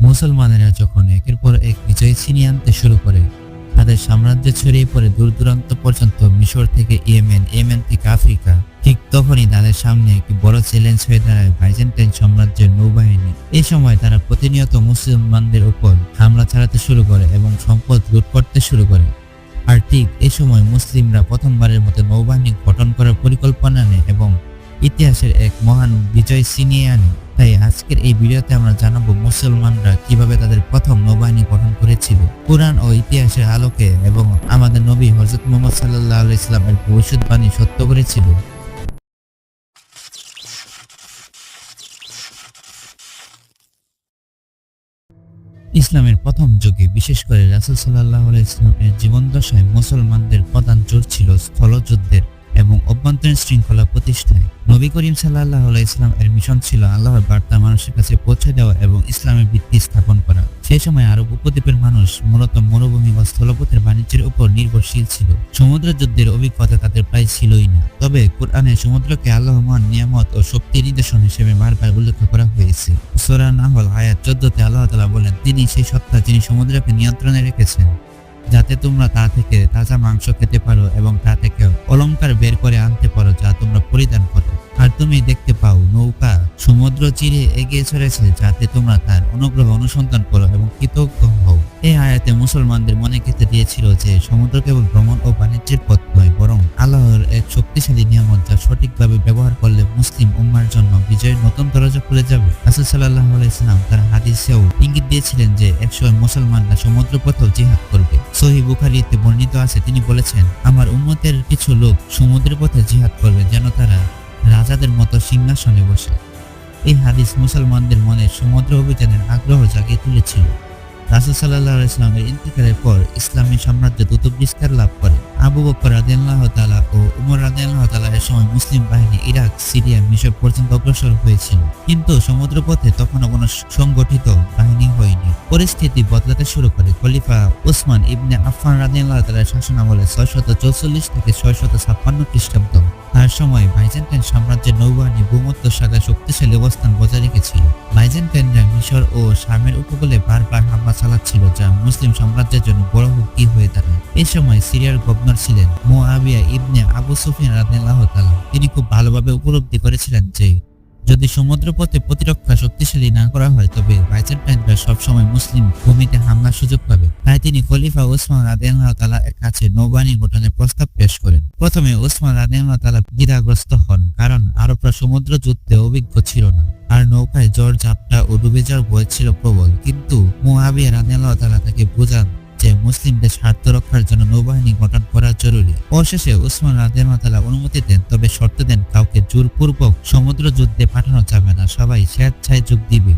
মুসলমানেরা যখন একের পর এক বিজয় ছিনিয়ে আনতে শুরু করে, তাদের সাম্রাজ্য ছড়িয়ে পড়ে দূর দূরান্ত পর্যন্ত, মিশর থেকে ইয়েমেন ইয়েমেন থেকে আফ্রিকা। ঠিক তখনই তাদের সামনে একটি বড় চ্যালেঞ্জ হয়ে দাঁড়ায় বাইজেন্টাইন সাম্রাজ্যের নৌবাহিনী। এই সময় তারা প্রতিনিয়ত মুসলমানদের উপর হামলা চালাতে শুরু করে এবং সম্পদ লুট করতে শুরু করে। আর ঠিক এই সময় মুসলিমরা প্রথমবারের মতো নৌবাহিনী গঠন করার পরিকল্পনা নেয় এবং ইতিহাসের এক মহান বিজয় ছিনিয়ে আনে। তাই আজকের এই ভিডিওতে আমরা জানাব মুসলমানরা কীভাবে তাদের প্রথম নৌবাহিনী গঠন করেছিল কোরআন ও ইতিহাসের আলোকে এবং আমাদের নবী হজরত মোহাম্মদ সাল্লাহ ইসলামের ভবিষ্যৎবাণী সত্য করেছিল। ইসলামের প্রথম যুগে, বিশেষ করে রাসুল সাল্লাহ ইসলামের জীবন দশায় মুসলমানদের প্রধান জোর ছিল স্থলযুদ্ধের। এবং অভ্যন্তরীণ শৃঙ্খলা প্রতিষ্ঠায়। নবী করিম সাল্লাহ ইসলাম এর মিশন ছিল আল্লাহর বার্তা মানুষের কাছে পৌঁছে দেওয়া এবং ইসলামের ভিত্তি স্থাপন করা। সেই সময় আরব উপদ্বীপের মানুষ মূলত মরুভূমি বা স্থলপথের বাণিজ্যের উপর নির্ভরশীল ছিল। সমুদ্র যুদ্ধের অভিজ্ঞতা তাদের প্রায় ছিলই না। তবে কোরআনে সমুদ্রকে আল্লাহ মহান নিয়ামত ও শক্তি নিদর্শন হিসেবে বারবার উল্লেখ করা হয়েছে। সোরা নাহল আয়াত চোদ্দতে আল্লাহ তালা বলেন, তিনি সেই সত্তা যিনি সমুদ্রকে নিয়ন্ত্রণে রেখেছেন যাতে তোমরা তা থেকে তাজা মাংস খেতে পারো এবং তা থেকে অলঙ্কার বের করে আনতে পারো যা তোমরা পরিধান করো। আর তুমি দেখতে পাও নৌকা সমুদ্র চিরে এগিয়ে চলেছে যাতে তোমরা তার অনুগ্রহ অনুসন্ধান করো এবং কৃতজ্ঞ হও। এই আয়াতে মুসলমানদের মনে খেতে দিয়েছিল যে সমুদ্র কেবল ভ্রমণ ও বাণিজ্যের পথ নয়, বরং আল্লাহর এক শক্তিশালী নিয়ামত যা সঠিকভাবে ব্যবহার করলে মুসলিম উম্মার জন্য বিজয়ের নতুন দরজা খুলে যাবে। রাসূল সাল্লাল্লাহু আলাইহি সাল্লাম তার হাদিসেও ইঙ্গিত দিয়েছিলেন যে একসময় মুসলমানরা সমুদ্র পথেও জিহাদ করবে। সহি বুখারিতে বর্ণিত আছে, তিনি বলেছেন, আমার উম্মতের কিছু লোক সমুদ্রের পথে জিহাদ করবে যেন তারা রাজাদের মতো সিংহাসনে বসে। এই হাদিস মুসলমানদের মনে সমুদ্র অভিযানের আগ্রহ জাগিয়ে তুলেছিল। রাসুল সাল্লাহ ইসলামের ইন্তিকালের পর ইসলামী সাম্রাজ্য দ্রুত বিস্তার লাভ করে। আবু বকর রাদিয়াল্লাহ তালা ও উমর রাদিয়াল্লাহ তালা এর সময় মুসলিম বাহিনী ইরাক, সিরিয়া, মিশর পর্যন্ত অগ্রসর হয়েছিল। কিন্তু সমুদ্রপথে তখনও কোনো সংগঠিত বাহিনী হয়নি। পরিস্থিতি বদলাতে শুরু করে খলিফা ওসমান ইবনে আফফান রাদিয়াল্লাহ তালার শাসনামলে ছয়শত চৌচল্লিশ থেকে ছয়শত ছাপ্পান্ন খ্রিস্টাব্দ। সময় বাইজেন্টাইন সাম্রাজ্যের নৌবাহিনী ভূমত্ব সাগা শক্তিশালী অবস্থান বজায় রেখেছিল। বাইজেন্টাইনরা মিশর ও শামের উপকূলে বারবার হামলা চালাচ্ছিল, যা মুসলিম সাম্রাজ্যের জন্য বড় হুমকি হয়ে দাঁড়ায়। এ সময় সিরিয়ার গভর্নর ছিলেন মোয়াবিয়া ইবনে আবু সুফিয়ান রাদিয়াল্লাহু তিনি খুব ভালোভাবে উপলব্ধি করেছিলেন যে যদি সমুদ্রপথে প্রতিরক্ষা শক্তিশালী না করা হয়, তবে বাইজেন্টাইনরা সবসময় মুসলিম ভূমিতে হামলার সুযোগ পাবে। তাই তিনি খলিফা ওসমান তাআলা এর কাছে নৌবাহিনী গঠনের প্রস্তাব পেশ করেন। প্রথমে ওসমান তাআলা দ্বিধাগ্রস্ত হন, কারণ আরবরা সমুদ্র যুদ্ধে অভিজ্ঞ ছিল না। আর নৌকায় জ্বর ঝাপটা ও ডুবে যাওয়ার ভয় ছিল প্রবল, কিন্তু রাদিয়াল্লাহু তাআলা তাকে বোঝান মুসলিমদের স্বার্থ রক্ষার জন্য নৌবাহিনী গঠন করা জরুরি। অবশেষে উসমান রাজেমাতালা অনুমতি দেন, তবে শর্ত দেন কাউকে জোরপূর্বক সমুদ্র যুদ্ধে পাঠানো যাবে না। সবাই স্বেচ্ছায় যোগ দিবে।